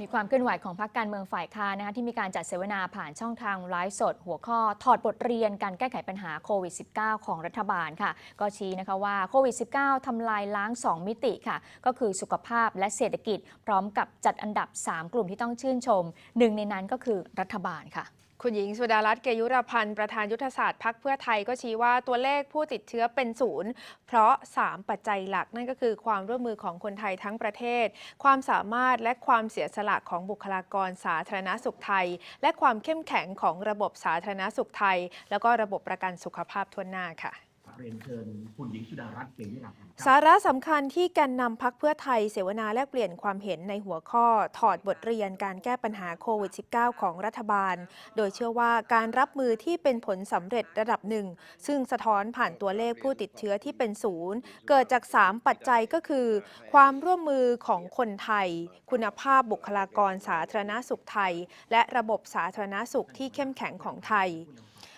มีความเคลื่อนไหวของพรรคการเมืองฝ่ายค้านนะคะที่มีการจัดเสวนาผ่านช่องทางไลฟ์สด หัวข้อถอดบทเรียนการแก้ไขปัญหาโควิด -19 ของรัฐบาลค่ะ ก็ชี้นะคะว่าโควิด -19 ทำลายล้าง 2 มิติค่ะ ก็คือสุขภาพและเศรษฐกิจ พร้อมกับจัดอันดับ 3 กลุ่มที่ต้องชื่นชม หนึ่งในนั้นก็คือรัฐบาลค่ะ คุณหญิงสุดารัตน์เกยุรพันธ์ประธานยุทธศาสตร์พักเพื่อไทยก็ชี้ว่าตัวเลขผู้ติดเชื้อเป็นศูนย์เพราะ 3 ปัจจัยหลักนั่นก็คือความร่วมมือของคนไทยทั้งประเทศ ความสามารถและความเสียสละของบุคลากรสาธารณสุขไทย และความเข้มแข็งของระบบสาธารณสุขไทย แล้วก็ระบบประกันสุขภาพทั่วหน้าค่ะ เรียนเชิญคุณหญิงสุดารัตน์เก่งนิรันดร์ครับสาระสำคัญที่แกนนำพักเพื่อไทยเสวนาแลกเปลี่ยนความเห็นในหัวข้อ ถอดบทเรียนการแก้ปัญหาโควิด -19 ของรัฐบาล โดยเชื่อว่าการรับมือที่เป็นผลสำเร็จระดับหนึ่ง ซึ่งสะท้อนผ่านตัวเลขผู้ติดเชื้อที่เป็นศูนย์เกิดจาก 3 ปัจจัยก็คือ ความร่วมมือของคนไทย คุณภาพบุคลากรสาธารณสุขไทย และระบบสาธารณสุขที่เข้มแข็งของไทย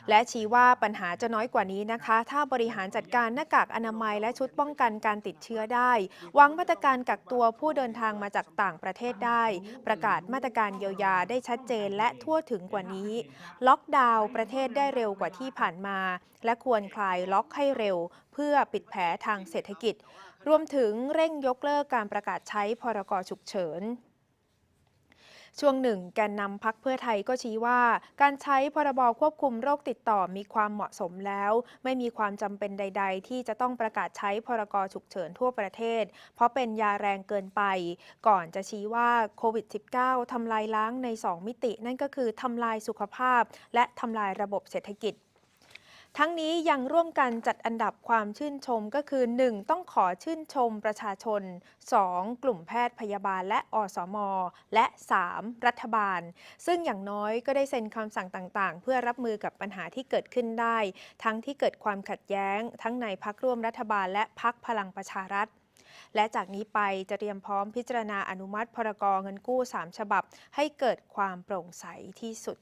และชี้ว่าปัญหาจะน้อยกว่านี้นะคะ ถ้าบริหารจัดการหน้ากากอนามัยและชุดป้องกันการติดเชื้อได้วางมาตรการกักตัวผู้เดินทางมาจากต่างประเทศได้ ประกาศมาตรการเยียวยาได้ชัดเจนและทั่วถึงกว่านี้ ล็อกดาวน์ประเทศได้เร็วกว่าที่ผ่านมา และควรคลายล็อกให้เร็ว เพื่อปิดแผลทางเศรษฐกิจ รวมถึงเร่งยกเลิกการประกาศใช้พรกฉุกเฉิน ช่วงหนึ่งแกนนำพักเพื่อไทยก็ชี้ว่า การใช้พรบควบคุมโรคติดต่อมีความเหมาะสมแล้ว ไม่มีความจำเป็นใด ๆ ที่จะต้องประกาศใช้พรกฉุกเฉินทั่วประเทศ เพราะเป็นยาแรงเกินไป ก่อนจะชี้ว่าโควิด -19 ทำลายล้างใน 2 มิติ นั่นก็คือทำลายสุขภาพ และทำลายระบบเศรษฐกิจ ทั้งนี้ยังร่วมกันจัดอันดับความชื่นชมก็คือ 1. ต้องขอชื่นชมประชาชน 2. กลุ่มแพทย์พยาบาลและอสม และ 3. รัฐบาล ซึ่งอย่างน้อยก็ได้เซ็นคำสั่งต่างๆ เพื่อรับมือกับปัญหาที่เกิดขึ้นได้ ทั้งที่เกิดความขัดแย้ง ทั้งในพักร่วมรัฐบาล และพักพลังประชารัฐและจากนี้ไปจะเตรียมพร้อมพิจารณาอนุมัติพรกรเงินกู้ 3 ฉบับ ให้เกิดความโปร่งใสที่สุด